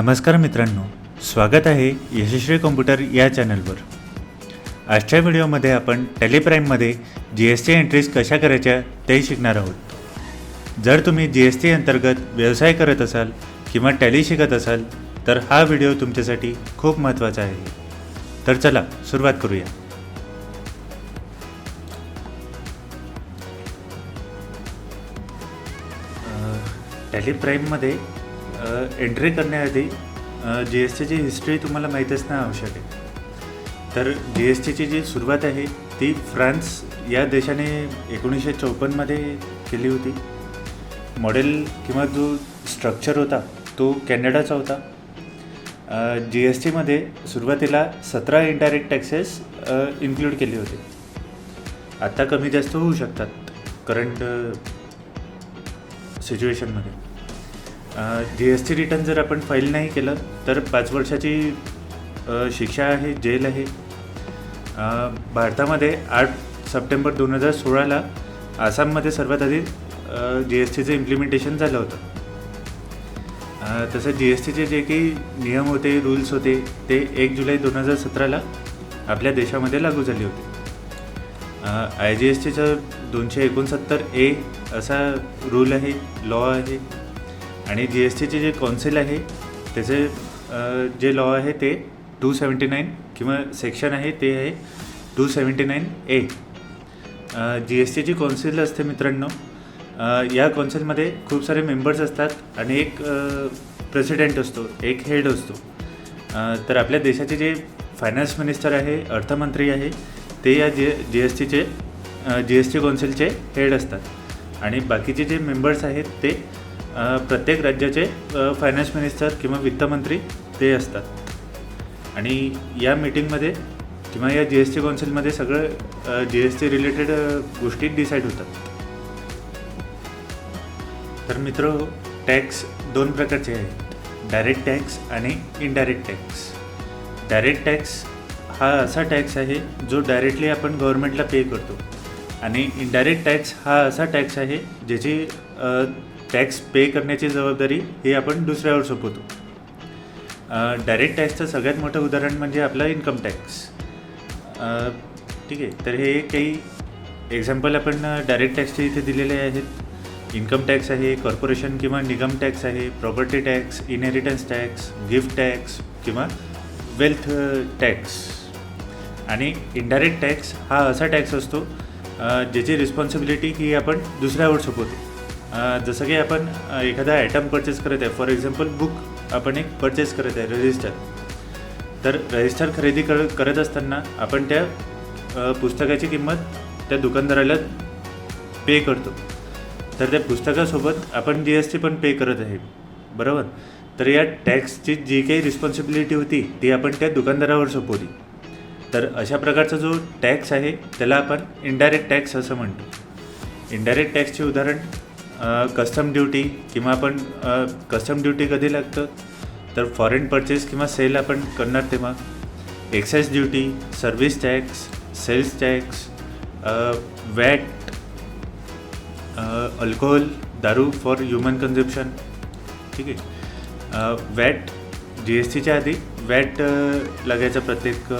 नमस्कार मित्रांनो स्वागत आहे यशस्वी कॉम्प्युटर या चॅनलवर. आजच्या व्हिडिओमध्ये आपण टेलिप्राईममध्ये जी एस टी एंट्रीज कशा करायच्या ते शिकणार आहोत. जर तुम्ही जी एस टी अंतर्गत व्यवसाय करत असाल किंवा टॅली शिकत असाल तर हा व्हिडिओ तुमच्यासाठी खूप महत्त्वाचा आहे. तर चला सुरुवात करूया. टॅली प्राईममध्ये एंट्री करण्याआधी जी एस टीची हिस्ट्री तुम्हाला माहीत असणं आवश्यक आहे. तर जी एस टीची जी सुरुवात आहे ती फ्रान्स या देशाने एकोणीसशे चौपन्नमध्ये केली होती. मॉडेल किंवा जो स्ट्रक्चर होता तो कॅनडाचा होता. जी एस टीमध्ये सुरुवातीला सतरा इंडायरेक्ट टॅक्सेस इन्क्लूड केले होते. आत्ता कमी जास्त होऊ शकतात करंट सिच्युएशनमध्ये जी एस टी रिटर्न जर आपण फाईल नाही केलं तर पाच वर्षाची शिक्षा आहे जेल आहे. भारतामध्ये आठ सप्टेंबर दोन हजार सोळाला आसाममध्ये सर्वात आधी जी एस टीचं इम्प्लिमेंटेशन झालं होतं. तसं जी एस टीचे जे काही नियम होते रूल्स होते ते एक जुलै दोन हजार सतराला आपल्या देशामध्ये लागू झाले होते. आय जी एस टीचं दोनशे एकोणसत्तर ए असा रूल आहे लॉ आहे. आणि जी एस टीचे जे कौन्सिल आहे त्याचे जे लॉ आहे ते टू सेवन्टी नाईन किंवा सेक्शन आहे ते आहे two seventy nine A G S टीची कौन्सिल असते मित्रांनो. या कौन्सिलमध्ये खूप सारे मेंबर्स असतात आणि एक प्रेसिडेंट असतो एक हेड असतो. तर आपल्या देशाचे जे फायनान्स मिनिस्टर आहे अर्थमंत्री आहे ते या जी जी एस टीचे जी एस टी कौन्सिलचे हेड असतात. आणि बाकीचे जे मेंबर्स आहेत ते प्रत्येक राज्याचे फायनान्स मिनिस्टर किंवा वित्तमंत्री ते असतात. आणि या मीटिंगमध्ये किंवा या जी एस टी कौन्सिलमध्ये सगळं जी एस टी रिलेटेड गोष्टी डिसाईड होतात. तर मित्र टॅक्स दोन प्रकारचे आहेत. डायरेक्ट टॅक्स आणि इनडायरेक्ट टॅक्स डायरेक्ट टॅक्स हा असा टॅक्स आहे जो डायरेक्टली आपण गव्हर्नमेंटला पे करतो. आणि इनडायरेक्ट टॅक्स हा असा टॅक्स आहे ज्याची टॅक्स पे करण्याची जबाबदारी ही आपण दुसऱ्यावर सोपवतो. डायरेक्ट टॅक्सचं सगळ्यात मोठं उदाहरण म्हणजे आपला इन्कम टॅक्स ठीक आहे तर हे काही एक्झाम्पल आपण डायरेक्ट टॅक्सचे इथे दिलेले आहेत. इन्कम टॅक्स आहे कॉर्पोरेशन किंवा निगम टॅक्स आहे property tax inheritance tax gift tax किंवा वेल्थ टॅक्स आणि इनडायरेक्ट टॅक्स हा असा टॅक्स असतो ज्याची रिस्पॉन्सिबिलिटी ही आपण दुसऱ्यावर सोपवतो. जसं की आपण एखादा आयटम परचेस करत आहे. फॉर एक्झाम्पल बुक आपण एक परचेस करत आहे रजिस्टर तर रजिस्टर खरेदी कर करत असताना आपण त्या पुस्तकाची किंमत त्या दुकानदाराला पे करतो. तर त्या पुस्तकासोबत आपण जी एस टी पण पे करत आहे. बरोबर? तर या टॅक्सची जी काही रिस्पॉन्सिबिलिटी होती ती आपण त्या दुकानदारावर सोपवली. तर अशा प्रकारचा जो टॅक्स आहे त्याला आपण इनडायरेक्ट टॅक्स असं म्हणतो. इनडायरेक्ट टॅक्सचे उदाहरण कस्टम ड्युटी किंवा आपण कस्टम ड्युटी कधी लागतं? तर फॉरेन परचेस किंवा सेल आपण करणार तेव्हा. Excise duty service tax sales tax VAT alcohol दारू फॉर ह्युमन कन्झम्पशन ठीक आहे? वॅट जी एस टीच्या आधी वॅट लागायचा प्रत्येक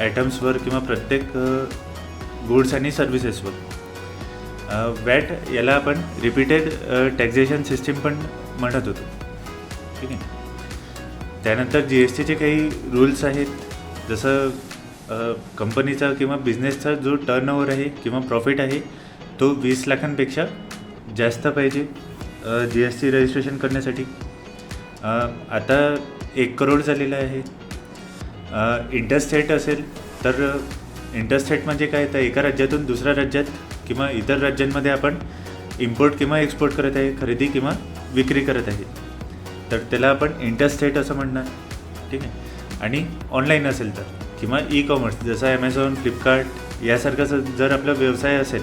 ॲटम्सवर किंवा प्रत्येक गुड्स आणि सर्व्हिसेसवर वॅट याला आपण रिपीटेड टॅक्झेशन सिस्टीम पण म्हणत होतो. ठीक आहे? त्यानंतर जी एस टीचे काही रूल्स आहेत. जसं कंपनीचा किंवा बिझनेसचा जो टर्नओव्हर आहे किंवा प्रॉफिट आहे तो वीस लाखांपेक्षा जास्त पाहिजे जी एस टी रजिस्ट्रेशन करण्यासाठी. आता एक करोड झालेलं आहे. इंटरस्टेट असेल तर इंटरस्टेट म्हणजे काय? तर एका राज्यातून दुसऱ्या राज्यात किंवा इतर राज्यांमध्ये आपण इम्पोर्ट किंवा एक्सपोर्ट करत आहे खरेदी किंवा विक्री करत आहे. तर त्याला आपण इंटरस्टेट असं म्हणणार. ठीक आहे? आणि ऑनलाईन असेल तर किंवा ई कॉमर्स जसं ॲमेझॉन फ्लिपकार्ट यासारखा जर आपला व्यवसाय असेल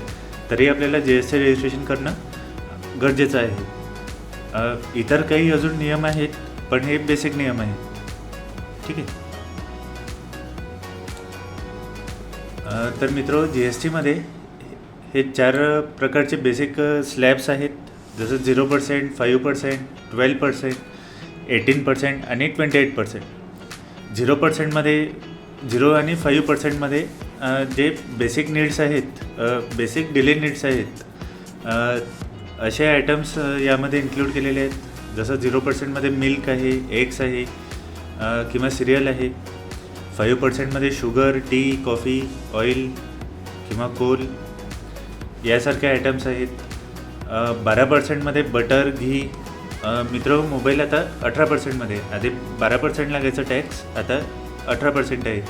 तरी आपल्याला जी एस टी रजिस्ट्रेशन करणं गरजेचं आहे. इतर काही अजून नियम आहेत पण हे बेसिक नियम आहेत. ठीक आहे? तर मित्र जी एस टीमध्ये हे चार प्रकारचे बेसिक स्लॅब्स आहेत. जसं zero percent five percent twelve percent eighteen percent आणि ट्वेंटी एट पर्सेंट झिरो पर्सेंटमध्ये झिरो आणि फाईव्ह पर्सेंटमध्ये जे बेसिक नीड्स आहेत बेसिक डिले नीड्स आहेत असे आयटम्स यामध्ये इन्क्लूड केलेले आहेत. जसं झिरो पर्सेंटमध्ये मिल्क आहे एग्स आहे किंवा सिरियल आहे. फाईव्ह पर्सेंटमध्ये शुगर टी कॉफी ऑइल किंवा कोल यासारख्या आयटम्स आहेत. बारा पर्सेंटमध्ये बटर घी मित्र मोबाईल आता अठरा पर्सेंटमध्ये आधी बारा पर्सेंट लागायचं टॅक्स आता अठरा पर्सेंट आहे.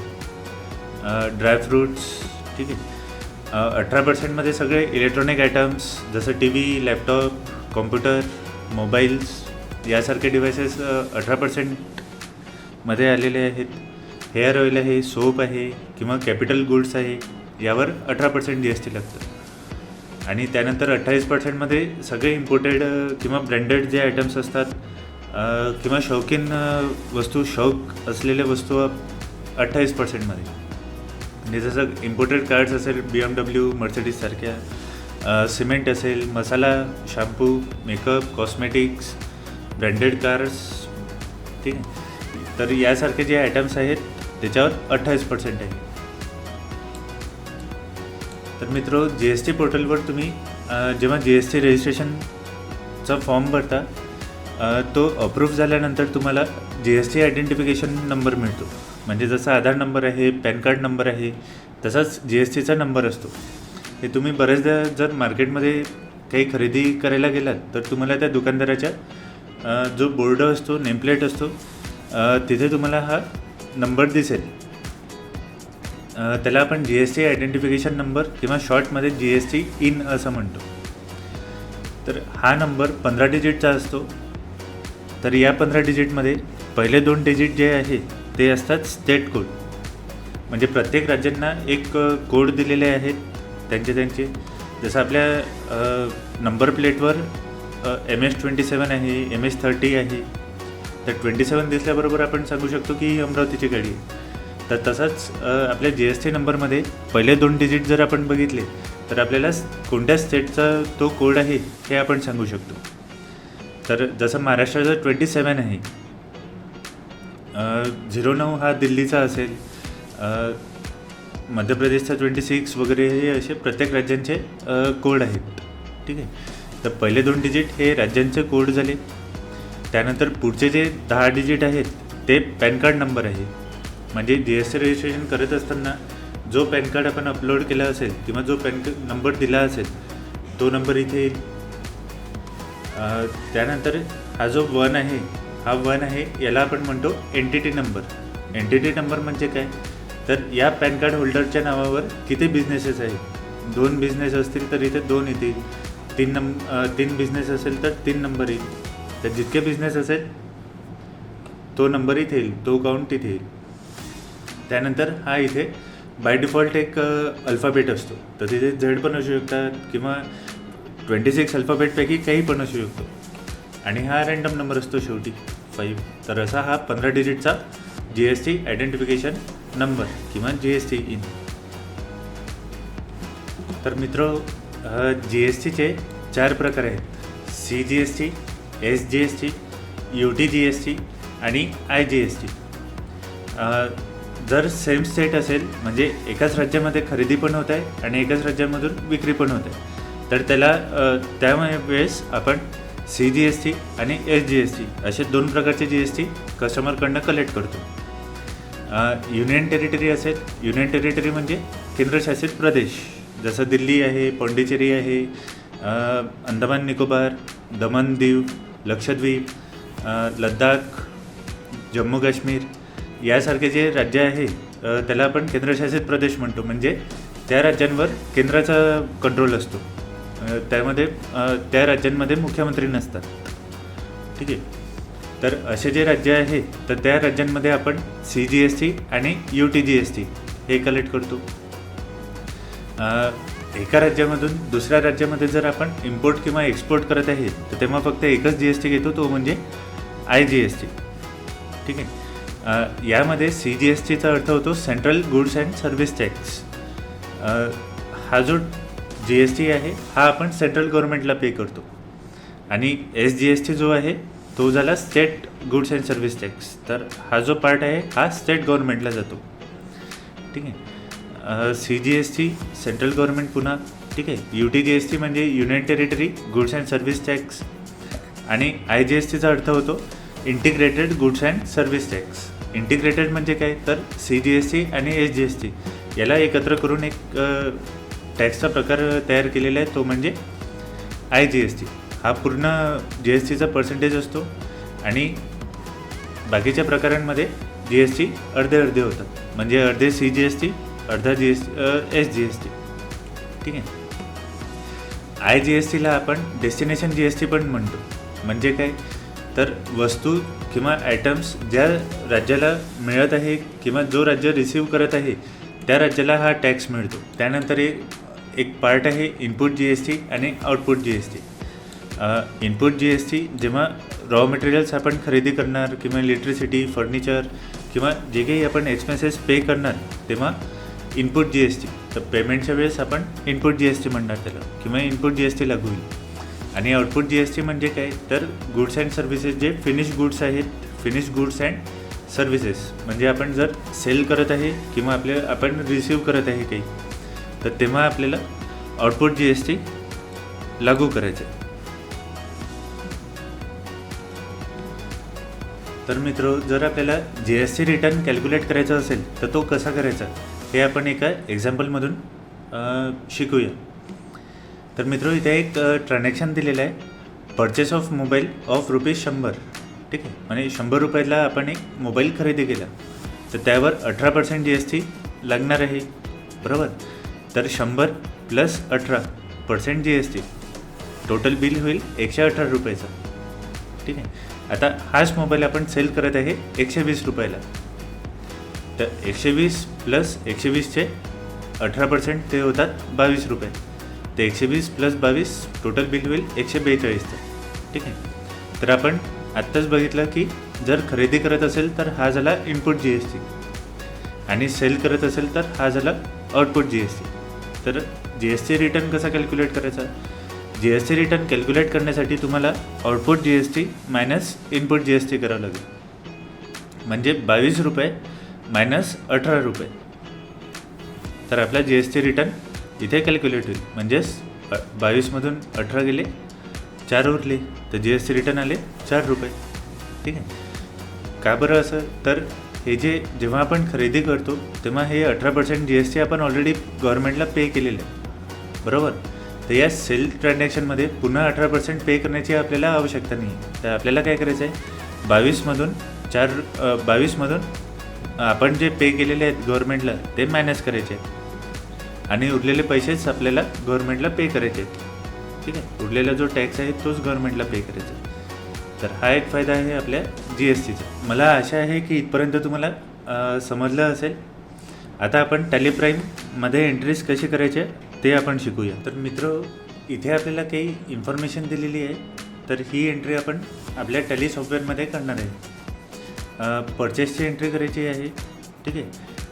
ड्रायफ्रूट्स ठीक आहे. अठरा पर्सेंटमध्ये सगळे इलेक्ट्रॉनिक आयटम्स जसं T V laptop computer mobiles यासारखे डिव्हायसेस अठरा पर्सेंटमध्ये आलेले आहेत. हेअर ऑइल आहे सोप आहे किंवा कॅपिटल गुड्स आहे यावर अठरा पर्सेंट जी एस टी लागतं. आणि त्यानंतर अठ्ठावीस पर्सेंटमध्ये सगळे इम्पोर्टेड किंवा ब्रँडेड जे आयटम्स असतात किंवा शौकीन वस्तू शौक असलेल्या वस्तू अठ्ठावीस पर्सेंटमध्ये म्हणजे जसं इम्पोर्टेड कार्ड्स असेल बी एम डब्ल्यू मर्सिडीजसारख्या सिमेंट असेल masala shampoo makeup cosmetics branded cars ठीक आहे. तर यासारखे जे आयटम्स आहेत त्याच्यावर अठ्ठावीस पर्सेंट आहे. तर मित्र जी एस टी पोर्टलवर तुम्ही जेव्हा जी एस टी रजिस्ट्रेशनचा फॉर्म भरता तो अप्रूव्ह झाल्यानंतर तुम्हाला G S T identification number मिळतो. म्हणजे जसा आधार नंबर आहे पॅन कार्ड नंबर आहे तसाच जी एस टीचा नंबर असतो. हे तुम्ही बऱ्याचदा जर मार्केटमध्ये काही खरेदी करायला गेलात तर तुम्हाला त्या दुकानदाराच्या जो बोर्ड असतो नेमप्लेट असतो तिथे तुम्हाला हा नंबर दिसेल. त्याला आपण G S T identification number किंवा शॉर्टमध्ये जी एस टी इन असं म्हणतो. तर हा नंबर पंधरा डिजिटचा असतो. तर या पंधरा डिजिटमध्ये पहिले दोन डिजिट जे आहे ते असतात स्टेट कोड म्हणजे प्रत्येक राज्यांना एक कोड दिलेले आहेत. त्यांचे त्यांचे. जसं आपल्या नंबर प्लेटवर एम एस ट्वेंटी सेवन आहे एम एस थर्टी आहे. तर ट्वेंटी सेवन दिसल्याबरोबर आपण सांगू शकतो की ही अमरावतीची गाडी आहे. तर तसंच आपल्या जी एस टी नंबरमध्ये पहिले दोन डिजिट जर आपण बघितले तर आपल्याला कोणत्या स्टेटचा तो कोड आहे हे आपण सांगू शकतो. तर जसं महाराष्ट्राचा ट्वेंटी सेवन आहे झिरो नऊ हा दिल्लीचा असेल मध्य प्रदेशचा ट्वेंटी सिक्स वगैरे हे असे प्रत्येक राज्यांचे कोड आहेत. ठीक आहे? तर पहिले दोन डिजिट हे राज्यांचे कोड झाले. त्यानंतर पुढचे जे दहा डिजिट आहेत ते पॅन कार्ड नंबर आहे. म्हणजे जी एस टी रजिस्ट्रेशन करत असताना जो पॅन कार्ड आपण अपलोड केला असेल किंवा जो पॅन नंबर दिला असेल तो नंबर इथे येईल. त्यानंतर हा जो वन आहे हा वन आहे याला आपण म्हणतो एंटिटी नंबर एंटिटी नंबर म्हणजे काय? तर या पॅन कार्ड होल्डरच्या नावावर किती बिझनेसेस आहेत? दोन बिझनेस असतील तर इथे दोन येतील. तीन नंब तीन बिझनेस असेल तर तीन नंबर येईल. तर जितके बिझनेस असेल तो नंबर इथे येईल तो काउंट तिथे येईल. त्यानंतर हा इथे बाय डिफॉल्ट एक अल्फाबेट असतो. तर तिथे झेड पण असू शकतात किंवा ट्वेंटी सिक्स अल्फाबेटपैकी काही पण असू शकतो. आणि हा रँडम नंबर असतो शेवटी फाईव्ह तर असा हा पंधरा डिजिटचा G S T identification number किंवा जी एस टी इन तर मित्र जी एस टीचे चार प्रकार आहेत. C G S T S G S T U T G S T आणि आय जी एस टी जर सेम स्टेट असेल म्हणजे एकाच राज्यामध्ये खरेदी पण होत आहे आणि एकाच राज्यामधून विक्री पण होत आहे तर त्याला त्यामुळे वेळेस आपण सी जी एस टी आणि एस जी एस टी असे दोन प्रकारचे जी एस टी कस्टमरकडनं कलेक्ट करतो. युनियन टेरिटरी असेल युनियन टेरिटरी म्हणजे केंद्रशासित प्रदेश. जसं दिल्ली आहे पाँडिचेरी आहे अंदमान निकोबार दमन दीव लक्षद्वीप लद्दाख जम्मू काश्मीर यासारखे जे राज्य आहे त्याला आपण केंद्रशासित प्रदेश म्हणतो. म्हणजे त्या राज्यांवर केंद्राचा कंट्रोल असतो. त्यामध्ये त्या राज्यांमध्ये मुख्यमंत्री नसतात. ठीक आहे? तर असे जे राज्य आहे तर त्या राज्यांमध्ये आपण सी जी एस टी आणि U T G S T हे कलेक्ट करतो. एका राज्यामधून दुसऱ्या राज्यामध्ये जर आपण इम्पोर्ट किंवा एक्सपोर्ट करत आहे तर तेव्हा फक्त एकच जी एस टी घेतो तो म्हणजे आय जी एस टी ठीक आहे? यामध्ये सी जी एस टीचा अर्थ होतो central goods and service tax हा जो जी एस टी आहे हा आपण सेंट्रल गव्हर्नमेंटला पे करतो. आणि एस जी एस टी जो आहे तो झाला state goods and service tax तर हा जो पार्ट आहे हा स्टेट गव्हर्नमेंटला जातो. ठीक आहे? C G S T central government पुन्हा ठीक आहे? U T G S T म्हणजे union territory goods and service tax आणि आय जी एस टीचा अर्थ होतो integrated goods and service tax integrated म्हणजे काय? तर सी जी एस टी आणि एस जी एस टी याला एकत्र करून एक टॅक्सचा प्रकार तयार केलेला आहे तो म्हणजे आय जी एस टी. हा पूर्ण जी एस टीचा पर्सेंटेज असतो आणि बाकीच्या प्रकारांमध्ये जी एस टी अर्धे अर्धे होतात. म्हणजे अर्धे सी जी एस टी अर्धा G S S G S T. ठीक आहे? आय जी एस टीला आपण डेस्टिनेशन जी एस टी पण म्हणतो. म्हणजे काय? तर वस्तू किंवा आयटम्स ज्या राज्याला मिळत आहे किंवा जो राज्य रिसीव करत आहे त्या राज्याला हा टॅक्स मिळतो. त्यानंतर एक एक पार्ट आहे इनपुट जी एस टी आणि output G S T input G S T जेव्हा रॉ मटेरियल्स आपण खरेदी करणार किंवा इलेक्ट्रिसिटी फर्निचर किंवा जे काही आपण एक्सपेन्सेस पे करणार तेव्हा इनपुट जी एस टी तर पेमेंटच्या वेळेस आपण इनपुट जी एस टी म्हणणार त्याला. किंवा इनपुट जी एस टी लागू होईल. आणि आउटपुट जी एस टी म्हणजे काय? तर गुड्स अँड सर्व्हिसेस जे फिनिश गुड्स आहेत फिनिश गुड्स अँड सर्व्हिसेस म्हणजे आपण जर सेल करत आहे किंवा आपले आपण रिसीव करत आहे काही तर तेव्हा आपल्याला आउटपुट जी एस टी लागू करायचं तर मित्र जर आपल्याला G S T return calculate करायचा असेल तर तो कसा करायचा? हे आपण एका एक्झाम्पलमधून शिकूया. तर मित्र इथे एक ट्रान्झॅक्शन दिलेलं आहे. Purchase of mobile of rupees शंभर. ठीक आहे? म्हणजे शंभर रुपयाला आपण एक मोबाईल खरेदी केला. तर त्यावर अठरा पर्सेंट जी एस टी लागणार आहे. बरोबर? तर शंभर प्लस अठरा percent G S T total bill होईल एकशे अठरा रुपयाचं. ठीक आहे? आता हाच मोबाईल आपण सेल करत आहे एकशे वीस रुपयाला. तर एकशे वीस प्लस एकशे वीसचे अठरा पर्सेंट ते होतात बावीस रुपये. ते एकशे वीस प्लस बावीस टोटल बिल होईल एकशे बेचाळीसचं ठीक आहे? तर आपण आत्ताच बघितलं की जर खरेदी करत असेल तर हा झाला इनपुट जी एस टी आणि सेल करत असेल तर हा झाला आउटपुट जी एस टी तर जी एस टी रिटर्न कसा कॅल्क्युलेट करायचा? G S T return calculate करण्यासाठी तुम्हाला output G S T minus input G S T करावं लागेल. म्हणजे बावीस रुपये मायनस अठरा रुपये. तर आपला जी एस टी रिटर्न इथे कॅल्क्युलेट होईल. म्हणजेच बावीसमधून अठरा गेले चार उरले तर जी एस टी रिटर्न आले चार रुपये. ठीक आहे? का बरं असं? तर हे जे जेव्हा आपण खरेदी करतो तेव्हा हे अठरा पर्सेंट जी एस टी आपण ऑलरेडी गव्हर्नमेंटला पे केलेलं आहे. बरोबर? तर या सेल ट्रान्झॅक्शनमध्ये पुन्हा अठरा पर्सेंट पे करण्याची आपल्याला आवश्यकता नाही. आहे तर आपल्याला काय करायचं आहे बावीसमधून चार बावीसमधून आपण जे पे केलेले आहेत गव्हर्नमेंटला ते मायनस करायचे आहे आणि उरलेले पैसेच आपल्याला गव्हर्नमेंटला पे करायचे आहेत. ठीक आहे? उरलेला जो टॅक्स आहे तोच गव्हर्नमेंटला पे करायचा तर हा एक फायदा आहे आपल्या जी एस टीचा मला आशा आहे की इथपर्यंत तुम्हाला समजलं असेल. आता आपण टॅलीप्राईममध्ये एंट्रीज कशी करायचे ते आपण शिकूया. तर मित्र इथे आपल्याला काही इन्फॉर्मेशन दिलेली आहे. तर ही एंट्री आपण आपल्या टॅली सॉफ्टवेअरमध्ये करणार आहे. परचेसची एंट्री करायची आहे. ठीक आहे?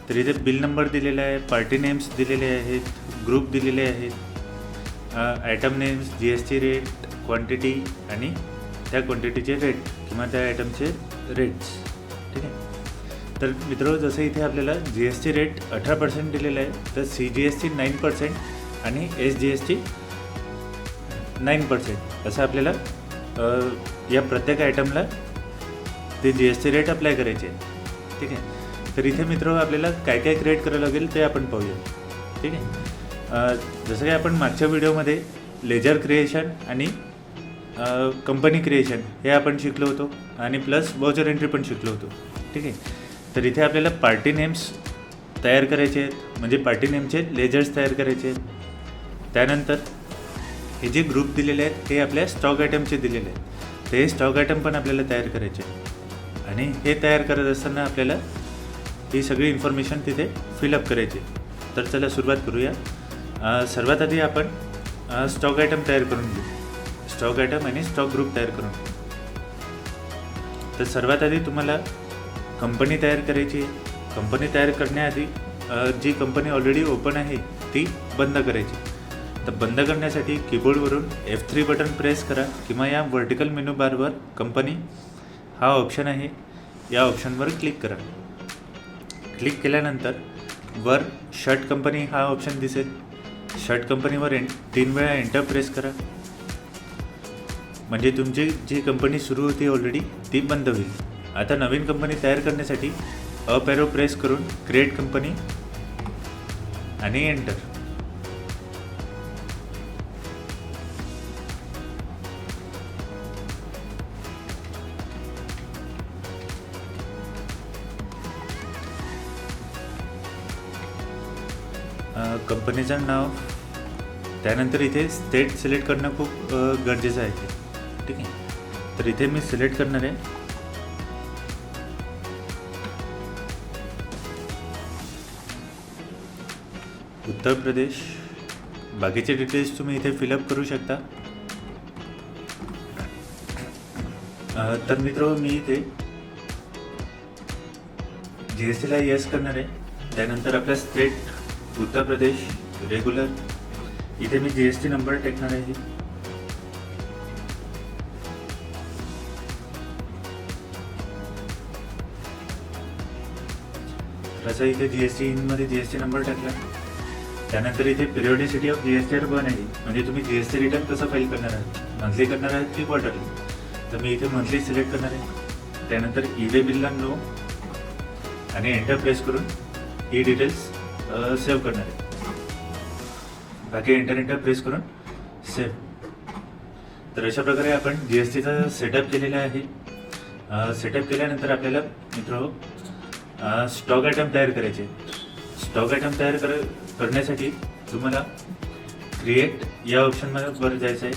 तर इथे बिल नंबर दिलेला आहे पार्टी नेम्स दिलेले आहेत ग्रुप दिलेले आहेत. Item names G S T rate quantity आणि त्या क्वांटिटीचे रेट किंवा त्या आयटमचे रेट्स ठीक आहे? तर मित्र जसं इथे आपल्याला जी एस टी रेट अठरा पर्सेंट दिलेलं आहे तर C G S T nine percent आणि S G S T nine percent असं आपल्याला या प्रत्येक आयटमला ते G S T rate apply करायचे. आहे ठीक आहे? तर इथे मित्र आपल्याला काय काय क्रिएट करावं लागेल ते आपण पाहूया. ठीक आहे? जसं की आपण मागच्या व्हिडिओमध्ये लेजर क्रिएशन आणि कंपनी क्रिएशन हे आपण शिकलो होतो. आणि प्लस वाउचर एंट्री पण शिकलो होतो. ठीक आहे? तर इथे आपल्याला पार्टी नेम्स तयार करायचे आहेत. म्हणजे पार्टी नेमचे लेजर्स तयार करायचे आहेत. त्यानंतर हे जे ग्रुप दिलेले आहेत हे आपल्या स्टॉक आयटमचे दिलेले आहेत. ते स्टॉक आयटम पण आपल्याला तयार करायचे आहेत. आणि हे तयार करत असताना आपल्याला ही सगळी इन्फॉर्मेशन तिथे फिलअप करायची. तर चला सुरुवात करूया. सर्वात आधी आपण स्टॉक आयटम तयार करून घेऊ. स्टॉक आयटम आणि स्टॉक ग्रुप तयार करून घेऊ. तर सर्वात आधी तुम्हाला कंपनी तयार करायची आहे. कंपनी तयार करण्याआधी जी कंपनी ऑलरेडी ओपन आहे ती बंद करायची. तर बंद करण्यासाठी कीबोर्डवरून एफ थ्री बटन प्रेस करा किंवा या व्हर्टिकल मेनू बारवर कंपनी हा ऑप्शन आहे. या ऑप्शनवर क्लिक करा. क्लिक केल्यानंतर वर शर्ट कंपनी हा ऑप्शन दिसेल. शर्ट कंपनीवर एन तीन वेळा एंटर प्रेस करा. म्हणजे तुमची जी कंपनी सुरू होती ऑलरेडी ती बंद होईल. आता नवीन कंपनी तयार करण्यासाठी अप एरो प्रेस करून क्रिएट कंपनी आणि एंटर कंपनीचं नाव त्यानंतर इथे स्टेट सिलेक्ट करणं खूप गरजेचं आहे ठीक आहे? तर इथे मी सिलेक्ट करणार आहे. उत्तर प्रदेश. बाकीचे डिटेल्स तुम्ही इथे फिलअप करू शकता. तर मित्र मी इथे जी एस टीला येस करणार आहे. त्यानंतर आपल्या स्टेट उत्तर प्रदेश रेग्युलर इथे मी जी एस टी नंबर टाकणार आहे. तसं इथे जी एस टी इनमध्ये जी एस टी नंबर टाकला. त्यानंतर इथे periodicity of G S T R one आहे. म्हणजे तुम्ही जी एस टी रिटर्न कसं फाईल करणार आहात? मंथली करणार आहात की क्वार्टरली तर मी इथे मंथली सिलेक्ट करणार आहे. त्यानंतर ई वे बिलला नो आणि एंटर प्रेस करून ही डिटेल्स सेव्ह करणार आहे. बाकी इंटरनेटवर प्रेस करून सेव्ह तर अशा प्रकारे आपण जी एस टीचा सेटअप केलेला आहे. सेटअप केल्यानंतर आपल्याला मित्र स्टॉक आयटम तयार करायचे. स्टॉक आयटम तयार कर करण्यासाठी तुम्हाला क्रिएट या ऑप्शनमध्ये वर जायचं आहे.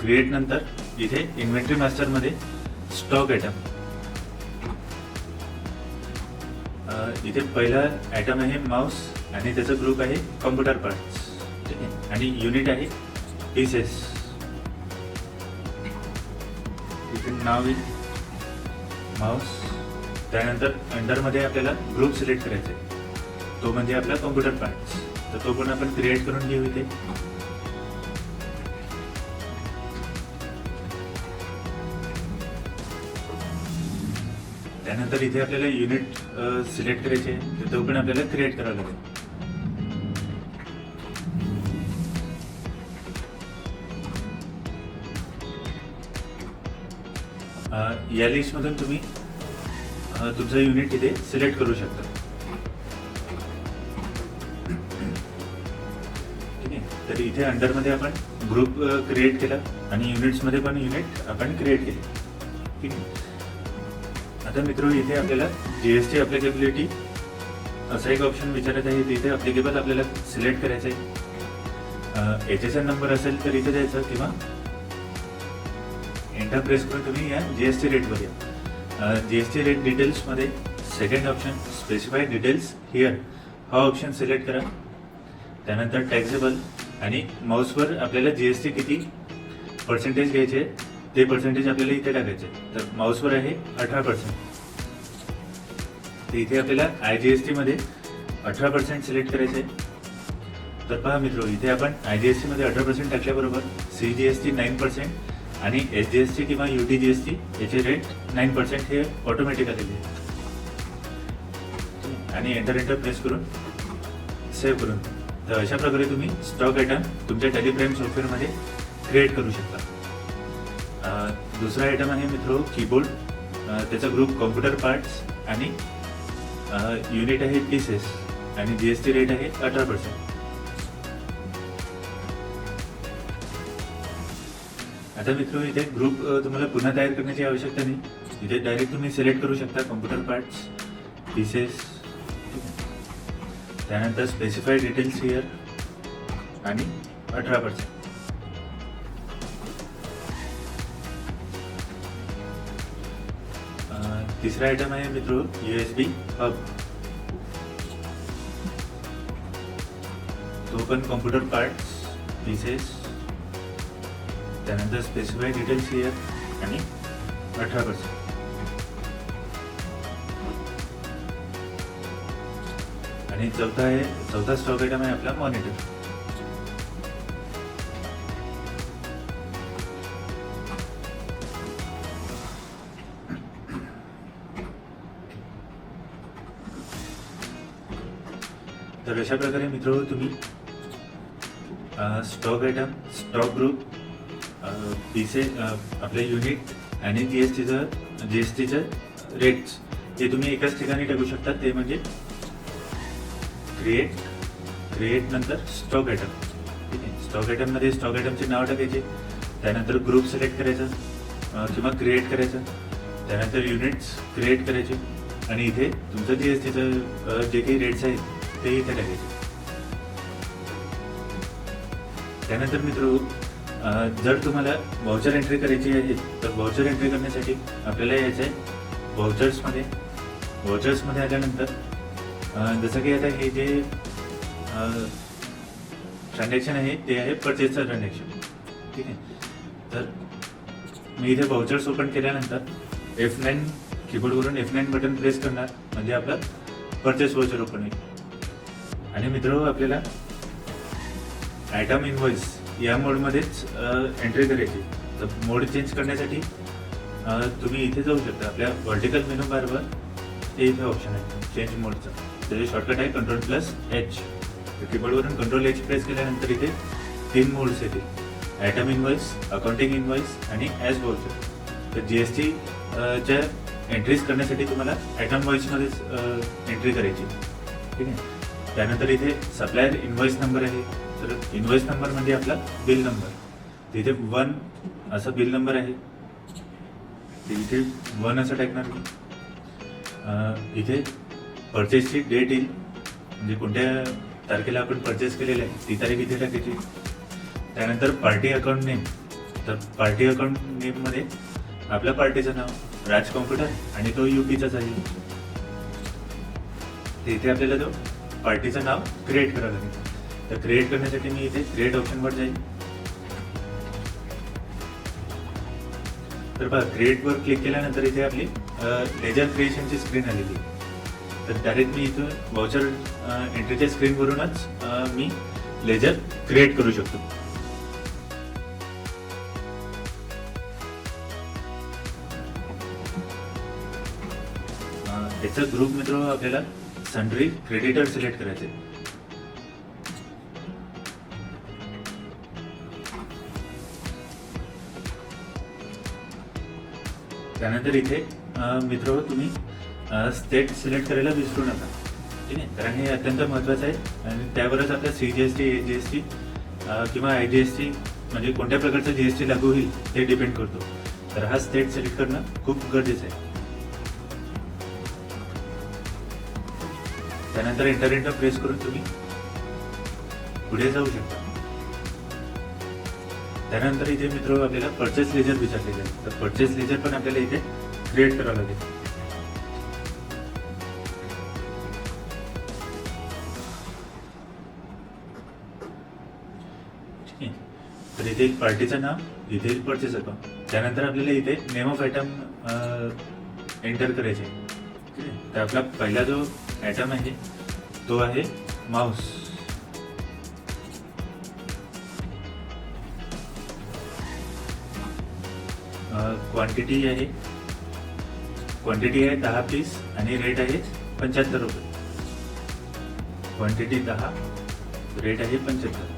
क्रिएट नंतर इथे इन्व्हेंटरी मास्टरमध्ये स्टॉक आयटम इथे पहिला आयटम आहे माऊस आणि त्याचा ग्रुप आहे कॉम्प्युटर पार्ट्स ठीक आहे? आणि युनिट आहे पीसेस इथे नाव येईल माऊस त्यानंतर अंडरमध्ये आपल्याला ग्रुप सिलेक्ट करायचा आहे तो म्हणजे आपला कॉम्प्युटर पार्ट्स तर तो पण आपण क्रिएट करून घेऊ इथे. त्यानंतर इथे आपल्याला युनिट सिलेक्ट करायचे आहे. तो पण आपल्याला क्रिएट करावं लागेल. या लिस्टमधून तुम्ही तुमचं युनिट इथे सिलेक्ट करू शकता. ठीक आहे? तर इथे अंडरमध्ये आपण ग्रुप क्रिएट केला आणि युनिट्समध्ये पण युनिट आपण क्रिएट केले. ठीक आहे? आता मित्र इथे आपल्याला जी एस टी अप्लिकेबिलिटी असा एक ऑप्शन विचारत आहे. तिथे अप्लिकेबल आपल्याला सिलेक्ट करायचं आहे एच एस एन नंबर असेल तर इथे द्यायचं किंवा एंटर प्रेस करून तुम्ही या जी एस टी रेटवर या. जी एस टी रेट डिटेल्समध्ये second option specify details here हा ऑप्शन सिलेक्ट करा. त्यानंतर टॅक्सेबल आणि माऊसवर आपल्याला जी एस टी किती पर्सेंटेज घ्यायचे ते पर्सेंटेज आपल्याला इथे टाकायचे तर माऊसवर आहे अठरा पर्सेंट तर इथे आपल्याला आय जी एस टीमध्ये अठरा पर्सेंट सिलेक्ट करायचे आहे तर पहा मित्र इथे आपण आय जी एस टीमध्ये अठरा percent टाकल्याबरोबर C G S T nine percent आणि एच जी एस टी किंवा U T G S T याचे रेट नाईन पर्सेंट हे ऑटोमॅटिक आलेले आहे आणि एंटर एंटर प्रेस करून सेव्ह करून. तर अशा प्रकारे तुम्ही स्टॉक आयटम तुमच्या टेलिप्राईम सॉफ्टवेअरमध्ये क्रिएट करू शकता. दुसरा आयटम आहे मित्र कीबोर्ड त्याचा ग्रुप कॉम्प्युटर पार्ट्स आणि युनिट आहे पीसेस आणि जी एस टी रेट आहे अठरा पर्सेंट आता मित्र इथे ग्रुप तुम्हाला पुन्हा तयार करण्याची आवश्यकता नाही. इथे डायरेक्ट तुम्ही सिलेक्ट करू शकता कम्प्युटर पार्ट्स पीसेस त्यानंतर स्पेसिफाईड डिटेल्स हिअर आणि अठरा पर्सेंट तिसरा आयटम आहे मित्र यूएसबी हब तो पण कॉम्प्युटर पार्ट्स पीसेस त्यानंतर स्पेसिफाय डिटेल्स हिअर आणि अठरा पर्सेंट आणि चौथा आहे चौथा स्टॉक आयटम आहे आपला मॉनिटर तर अशा प्रकारे मित्र तुम्ही स्टॉक आयटम स्टॉक ग्रुप पीसे आपले युनिट आणि जी एस टीचं जी एस टीचं रेट्स हे तुम्ही एकाच ठिकाणी टाकू शकता. ते म्हणजे क्रिएट क्रिएट नंतर स्टॉक आयटम ठीक आहे? स्टॉक आयटममध्ये स्टॉक आयटमचे नाव टाकायचे त्यानंतर ग्रुप सिलेक्ट करायचं किंवा क्रिएट करायचं त्यानंतर युनिट्स क्रिएट करायचे. आणि इथे तुमचं जी एस टीचं जे काही रेट्स आहेत ते इथे टाकायचे त्यानंतर मित्र जर तुम्हाला व्हाउचर एंट्री करायची आहे तर व्हाउचर एंट्री करण्यासाठी आपल्याला यायचं आहे वाउचर्समध्ये वाउचर्समध्ये आल्यानंतर जसं की आता हे जे ट्रान्झॅक्शन आहे ते आहे परचेसचं ट्रान्झॅक्शन ठीक आहे? तर मी इथे व्हाउचर्स ओपन केल्यानंतर एफ नाईन कीबोर्डवरून एफ नाईन बटन प्रेस करणार. म्हणजे आपलं परचेस वाउचर ओपन होईल. आणि मित्र आपल्याला आयटम इनव्हॉइस या मोडमध्येच एंट्री करायची. तर मोड चेंज करण्यासाठी तुम्ही इथे जाऊ शकता. आपल्या व्हर्टिकल मेनू बारवर ते इथे ऑप्शन आहे. चेंज मोडचं त्याचे शॉर्टकट आहे. कंट्रोल प्लस एच कीबोर्डवरून कंट्रोल एच प्रेस केल्यानंतर इथे तीन मोड्स येतील. आयटम इनव्हॉइस अकाउंटिंग इनव्हॉइस आणि ॲज वाउचर तर जी एस टी च्या एंट्रीज करण्यासाठी तुम्हाला आयटम व्हॉइसमध्येच एंट्री करायची. ठीक आहे? त्यानंतर इथे सप्लायर इन्व्हॉइस नंबर आहे. तर इन्व्हॉइस नंबर म्हणजे आपला बिल नंबर तिथे वन असा बिल नंबर आहे. ते इथे वन असं टाकणार मी. इथे परचेसची डेट येईल. म्हणजे कोणत्या तारखेला आपण परचेस केलेलं आहे ती तारीख इथे टाकायची. त्यानंतर पार्टी अकाउंट नेम तर पार्टी अकाउंट नेममध्ये आपल्या पार्टीचं नाव राज कॉम्प्युटर आणि तो युपीचाच आहे. तर इथे आपल्याला तो पार्टीचं नाव क्रिएट करावं लागेल तर क्रिएट करण्यासाठी मी इथे क्रिएट ऑप्शनवर जाईल तर बघा क्रिएटवर क्लिक केल्यानंतर इथे आपली लेजर क्रिएशनची स्क्रीन आलेली तर डायरेक्ट मी इथं वाउचर एंट्रीच्या स्क्रीनवरूनच मी लेजर क्रिएट करू शकतो. अ, याचा ग्रुप मित्र आपल्याला सन्ड्री क्रेडिटर सिलेक्ट करायचे. त्यानंतर इथे मित्र तुम्ही स्टेट सिलेक्ट करायला विसरू नका. ठीक आहे? कारण हे अत्यंत महत्त्वाचं आहे आणि त्यावरच आपल्या C G S T A G S T किंवा आय जी एस टी म्हणजे कोणत्या प्रकारचं जी एस टी लागू होईल ते डिपेंड करतो. तर हा स्टेट सिलेक्ट करणं खूप गरजेचं आहे. त्यानंतर एंटर एंटर प्रेस करून तुम्ही पुढे जाऊ शकता. त्यानंतर इथे मित्र आपल्याला परचेस लेजर विचारलेलं आहे तर परचेस लेजर पण आपल्याला इथे क्रिएट करावं लागेल. तर इथे एक पार्टीचं नाव इथे एक परचेस अकाउंट त्यानंतर आपल्याला इथे नेम ऑफ आयटम एंटर करायचे. ठीक आहे. तर आपला पहिला जो आयटम आहे तो आहे माऊस. क्वांटिटी आहे. क्वांटिटी आहे दहा पीस आणि रेट आहे पंच्याहत्तर रुपये. क्वांटिटी दहा रेट आहे पंच्याहत्तर.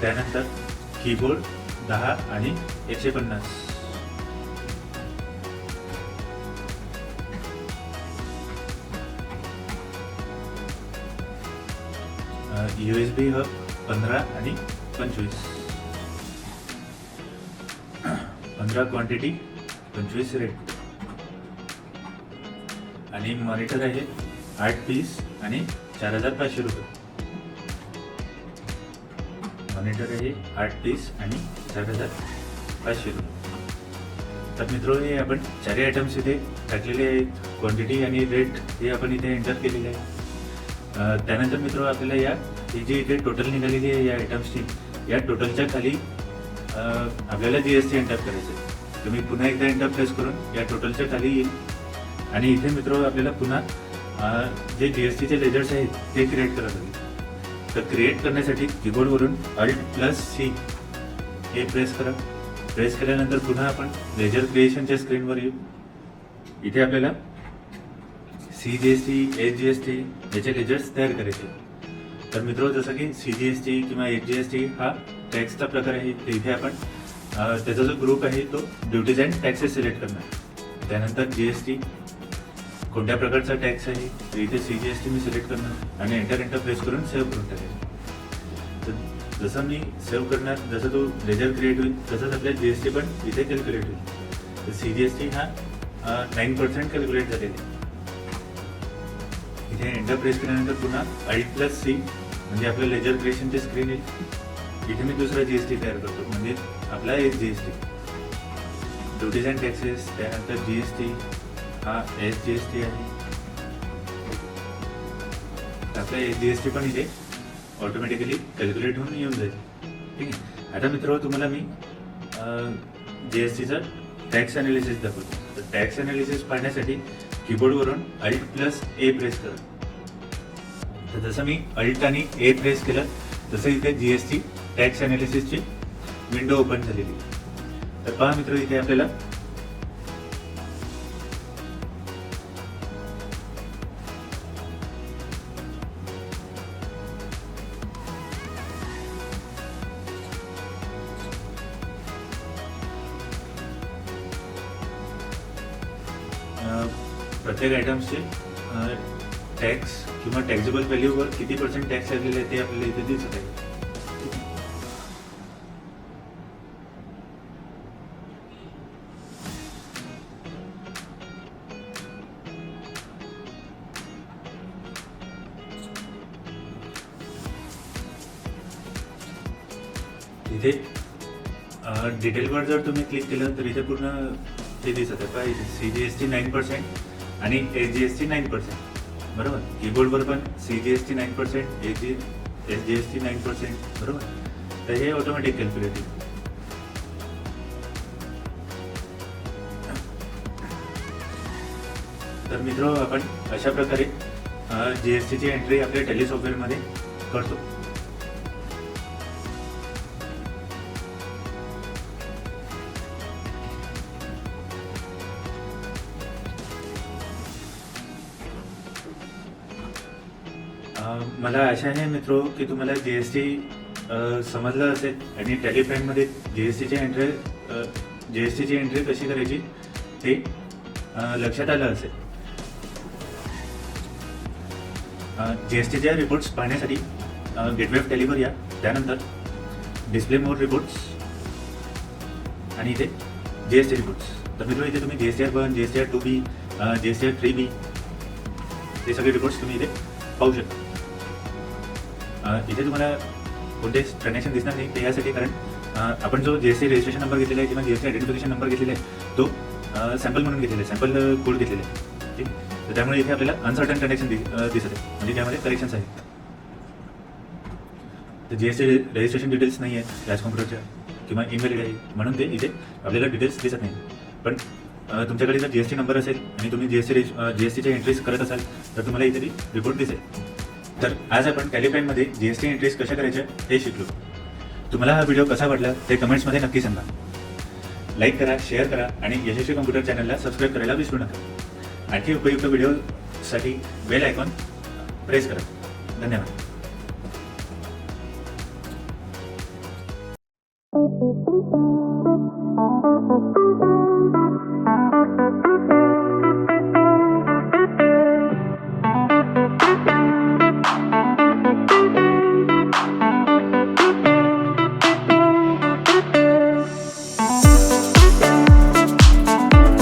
त्यानंतर कीबोर्ड दहा आणि एकशे पन्नास. यू एस बी हब पंधरा आणि पंचवीस. पंधरा क्वांटिटी पंचवीस रेट आणि मॉनिटर आहे आठ पीस आणि चार हजार पाचशे रुपये. मॉनिटर आहे आठ पीस आणि चार हजार पाचशे रुपये. तर मित्र हे आपण चारही आयटम्स इथे टाकलेले आहेत. क्वांटिटी आणि रेट हे आपण इथे एंटर केलेले आहे. त्यानंतर मित्र आपल्याला या ही जी इथे टोटल निघालेली आहे या आयटम्सची या टोटलच्या खाली आपल्याला जी एस टी एंटर करायचं आहे तुम्ही पुन्हा एकदा एंटर प्रेस करून या टोटलच्या खाली येईल. आणि इथे मित्र आपल्याला पुन्हा जे जी एस टीचे लेजर्स आहेत ते क्रिएट करावं लागेल तर क्रिएट करण्यासाठी कीबोर्डवरून अल्ट प्लस सी हे प्रेस करा. प्रेस केल्यानंतर पुन्हा आपण लेजर क्रिएशनच्या स्क्रीनवर येऊ. इथे आपल्याला C G S T H G S T याचे लेजर्स तयार करायचे तर मित्र जसं की सी जी एस टी किंवा एच जी एस टी हा टॅक्सचा प्रकार आहे. इथे आपण त्याचा जो ग्रुप आहे तो ड्युटीज अँड टॅक्सेस सिलेक्ट करणार त्यानंतर जी एस टी कोणत्या प्रकारचा टॅक्स आहे? तर इथे सी जी एस टी मी सिलेक्ट करणार आणि एंटर एंटर प्रेस करून सेव्ह करून टाकेल तर जसं मी सेव्ह करणार जसं तो लेजर क्रिएट होईल तसंच आपल्या जी एस टी पण इथे कॅल्क्युलेट होईल. तर सी जी एस टी हा नाईन पर्सेंट कॅल्क्युलेट झालेला इथे एंटर प्रेस केल्यानंतर पुन्हा आईट प्लस सी म्हणजे आपलं लेजर क्रिएशनचे स्क्रीन येईल इथे मी दुसरा जी एस टी तयार करतो म्हणजे आपला S G S T duties and taxes त्यानंतर जी एस टी हा एस जी एस टी आहे. आपला एस जी एस टी पण इथे ऑटोमॅटिकली कॅल्क्युलेट होऊन येऊन जाईल. ठीक आहे? आता मित्र तुम्हाला मी जी एस टीचा टॅक्स अनालिसिस दाखवतो. तर टॅक्स अनालिसिस पाहण्यासाठी कीबोर्डवरून अल्ट प्लस ए प्रेस करा. तर जसं मी अल्ट आणि ए प्रेस केलं तसं इथे जी एस टी टॅक्स अनालिसिसची विंडो ओपन झालेली. तर पहा मित्र इथे आपल्याला प्रत्येक आयटम्सचे टॅक्स किंवा टॅक्सेबल व्हॅल्यूवर किती पर्सेंट टॅक्स लागलेले आहे ते आपल्याला इथे दिसत आहे. इथे डिटेलवर जर तुम्ही क्लिक केलं तर इथे पूर्ण ते दिसत आहे. पाहिजे C G S T nine percent आणि S G S T nine percent बरोबर? कीबोर्डवर पण C G S T nine percent A G S G S T nine percent बरोबर? तर हे ऑटोमॅटिक कॅल्क्युलेट होईल तर मित्र आपण अशा प्रकारे जी एस टीची एंट्री आपल्या टेली सॉफ्टवेअरमध्ये करतो. मला आशा आहे मित्रो की तुम्हाला जी एस टी समजलं असेल. आणि टेलिफॅनमध्ये जी एस टीची एंट्री जी एस टीची एंट्री कशी करायची ते लक्षात आलं असेल. जी एस टीच्या रिपोर्ट्स पाहण्यासाठी गेटवे ऑफ टेलिव्हर या त्यानंतर डिस्प्ले मोर रिपोर्ट्स आणि इथे जी एस टी रिपोर्ट्स तर मित्र इथे तुम्ही G S T R one G S T R two B G S T R three B हे सगळे रिपोर्ट्स तुम्ही इथे पाहू शकता. इथे तुम्हाला कोणतेच ट्रान्झॅक्शन दिसणार नाही ते यासाठी कारण आपण जो G S T registration number घेतलेला आहे किंवा G S T identification number घेतलेला आहे तो सॅम्पल म्हणून घेतलेला आहे सॅम्पल कोड घेतलेला आहे. ठीक? तर त्यामुळे इथे आपल्याला अनसर्टन ट्रान्झॅक्शन दिसत आहे. म्हणजे त्यामध्ये करेक्शन्स आहेत. तर G S T registration details नाही आहे गॅस कॉम्प्युटरच्या किंवा ईमेल आहे म्हणून ते इथे आपल्याला डिटेल्स दिसत नाही. पण तुमच्याकडे जर जी एस टी नंबर असेल आणि तुम्ही G S T G S टीच्या एंट्रीज करत असाल तर तुम्हाला इथे ती रिपोर्ट दिसेल. तर आज आपण कॅलिफाईनमध्ये जी एस टी एंट्रीज कशा करायच्या हे शिकलो. तुम्हाला हा व्हिडिओ कसा वाटला ते कमेंट्समध्ये नक्की सांगा. लाईक करा शेअर करा आणि यशस्वी कम्प्युटर चॅनलला सबस्क्राईब करायला विसरू नका. आणखी उपयुक्त व्हिडिओसाठी बेल आयकॉन प्रेस करा. धन्यवाद.